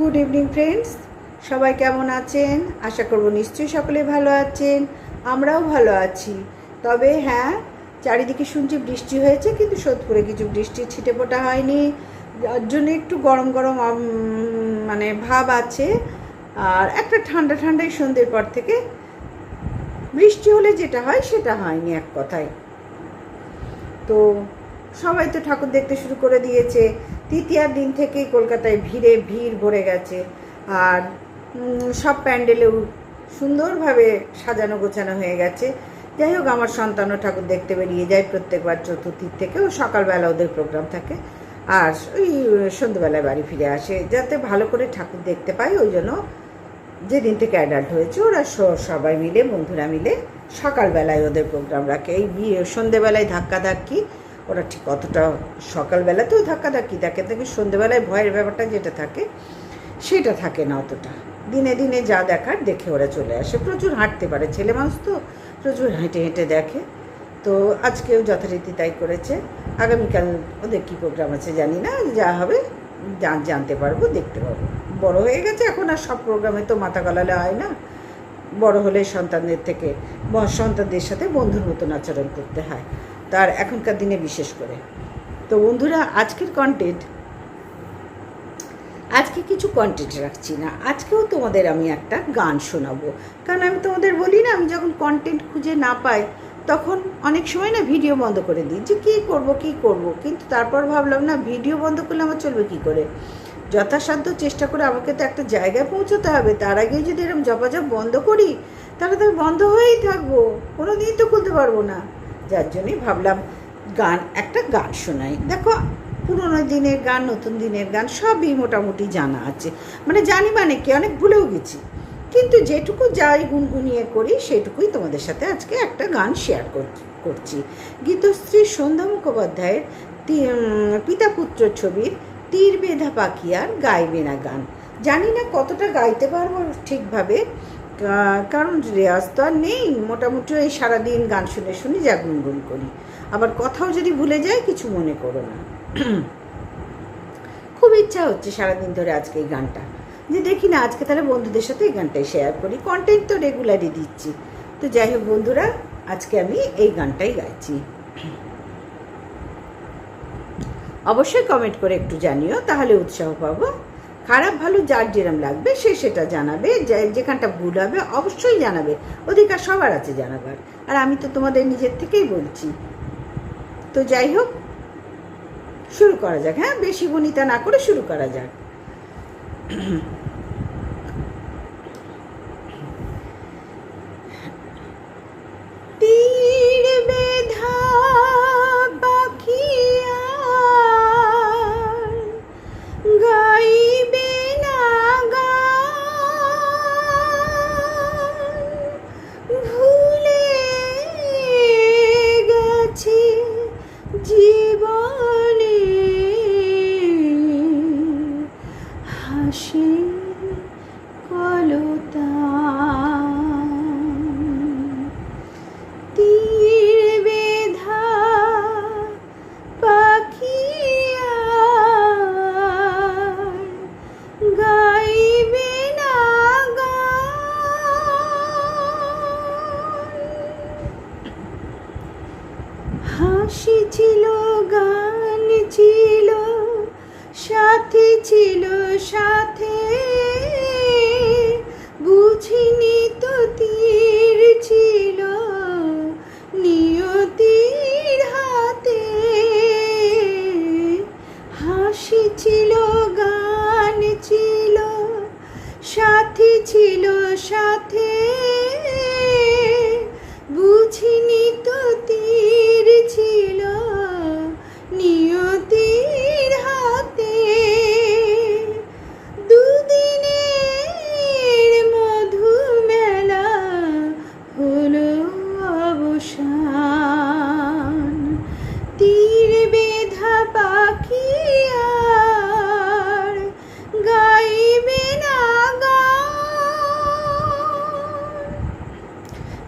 Good evening friends সবাই কেমন আছেন? আশা করব নিশ্চয়ই সকলে ভালো আছেন। আমরাও ভালো আছি। তবে হ্যাঁ চারিদিকে শুনছি বৃষ্টি হয়েছে, কিন্তু সোদপুরে কিছু বৃষ্টি ছিটে ফোটা হয়নি। যার জন্য একটু গরম গরম মানে ভাব আছে। আর একটা ঠান্ডা ঠান্ডাই সন্ধ্যের পর থেকে বৃষ্টি হলে যেটা হয়, সেটা হয়নি এক কথায়। তো সবাই তো ঠাকুর দেখতে শুরু করে দিয়েছে। তৃতীয়ার দিন থেকেই কলকাতায় ভিড়ে, ভিড় ভরে গেছে। আর সব প্যান্ডেলেও সুন্দরভাবে সাজানো গোছানো হয়ে গেছে। যাই হোক, আমার সন্তানও ঠাকুর দেখতে বেরিয়ে যায় প্রত্যেকবার চতুর্থীর থেকেও। সকালবেলা ওদের প্রোগ্রাম থাকে। আর ওই, সন্ধ্যেবেলায় বাড়ি ফিরে আসে। যাতে ভালো করে ঠাকুর দেখতে পায়, ওই জন্য যেদিন থেকে অ্যাডাল্ট হয়েছে, ওরা সবাই মিলে, বন্ধুরা মিলে সকালবেলায় ওদের প্রোগ্রাম রাখে। এই সন্ধেবেলায় ধাক্কা ধাক্কি ওরা ঠিক অতটা সকালবেলাতেও ধাক্কা ধাক্কি থাকে থেকে সন্ধেবেলায় ভয়ের ব্যাপারটা যেটা থাকে, সেটা থাকে না অতটা। দিনে দিনে যা দেখার দেখে ওরা চলে আসে। প্রচুর হাঁটতে পারে ছেলে মানুষ তো, প্রচুর হেঁটে হেঁটে দেখে। তো আজকেও যথারীতি তাই করেছে। আগামীকাল ওদের কী প্রোগ্রাম আছে জানি না, যা হবে জান- জানতে পারব, দেখতে পারব বড় হয়ে গেছে এখন আর সব প্রোগ্রামে তো মাথা গলালে হয় না। বড় হলে সন্তানদের থেকে, সন্তানদের সাথে বন্ধুর মতন আচরণ করতে হয়। তার এখনকার দিনে বিশেষ করে। তো বন্ধুরা, আজকের কন্টেন্ট আজকে কিছু কন্টেন্ট রাখছি না। আজকেও তোমাদের আমি একটা গান শোনাবো। কারণ আমি তোমাদের বলি না, আমি যখন কন্টেন্ট খুঁজে না পাই, তখন অনেক সময় না ভিডিও বন্ধ করে দিই যে কী করব কী করব। কিন্তু তারপর ভাবলাম না ভিডিও বন্ধ করলে আমার চলবে কী করে? যথাসাধ্য চেষ্টা করে আমাকে তো একটা জায়গায় পৌঁছতে হবে। তার আগে যদি এরকম জপাজপ বন্ধ করি, তাহলে তো বন্ধ হয়েই থাকব। কোনো দিন তো খুলতে পারব না। যার জন্যই ভাবলাম গান, একটা গান শোনাই। দেখো, পুরোনো দিনের গান, নতুন দিনের গান সবই মোটামুটি জানা আছে। মানে জানি মানে কি, অনেক ভুলেও গেছি। কিন্তু যেটুকু যাই গুনগুনিয়ে করি, সেটুকুই তোমাদের সাথে আজকে একটা গান শেয়ার করছি। গীতশ্রী সন্ধ্যা মুখোপাধ্যায়ের পিতা পুত্র ছবির তীর বেধা পাখিয়ার গাইবে না গান। জানি না কতটা গাইতে পারব ঠিকভাবে। কারণ রেয়াজ তো আর নেই। মোটামুটি ওই সারাদিন গান শুনে শুনে যা গুনগুন করি। আবার কথাও যদি ভুলে যায় কিছু মনে করো না। খুব ইচ্ছা হচ্ছে সারাদিন ধরে আজকে এই গানটা। যে দেখি না, আজকে তাহলে বন্ধুদের সাথে এই গানটাই শেয়ার করি। কন্টেন্ট তো রেগুলারই দিচ্ছি। তো যাই হোক বন্ধুরা, আজকে আমি এই গানটাই গাইছি। অবশ্যই কমেন্ট করে একটু জানিও, তাহলে উৎসাহ পাবো। খারাপ, ভালো, যার যেরম লাগবে সে সেটা জানাবে যেখানটা ভুল হবে অবশ্যই জানাবে, অধিকার সবার আছে জানাবার। আর আমি তো তোমাদের নিজের থেকেই বলছি। তো যাই হোক, শুরু করা যাক হ্যাঁ? বেশি বনিতা না করে শুরু করা যাক। হাসি কলতান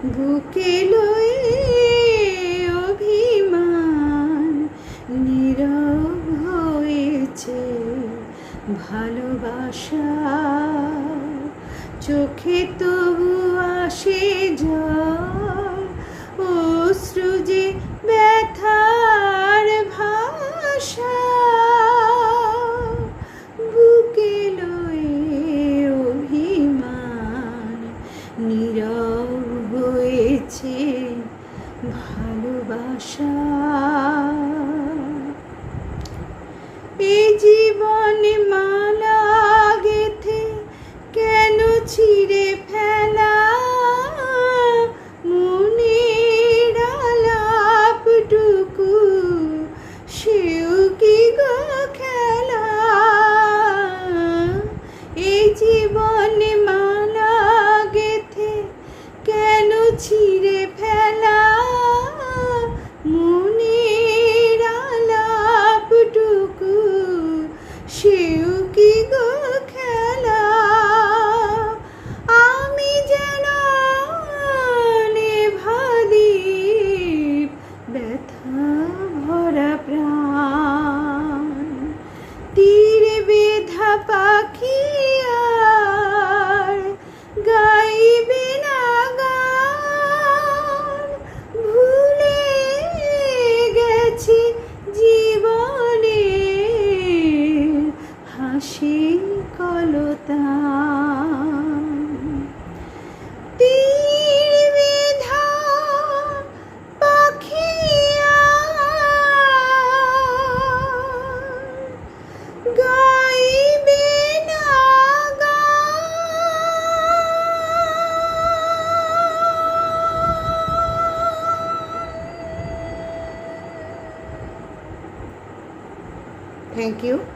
বুকে লয়ে অভিমান নীরব হয়েছে ভালোবাসা। চোখে তো জীবন মালা গেথে কেন ছিঁড়ে ফেলা? মনের আলাপটুকু সেও কি গা? Thank you.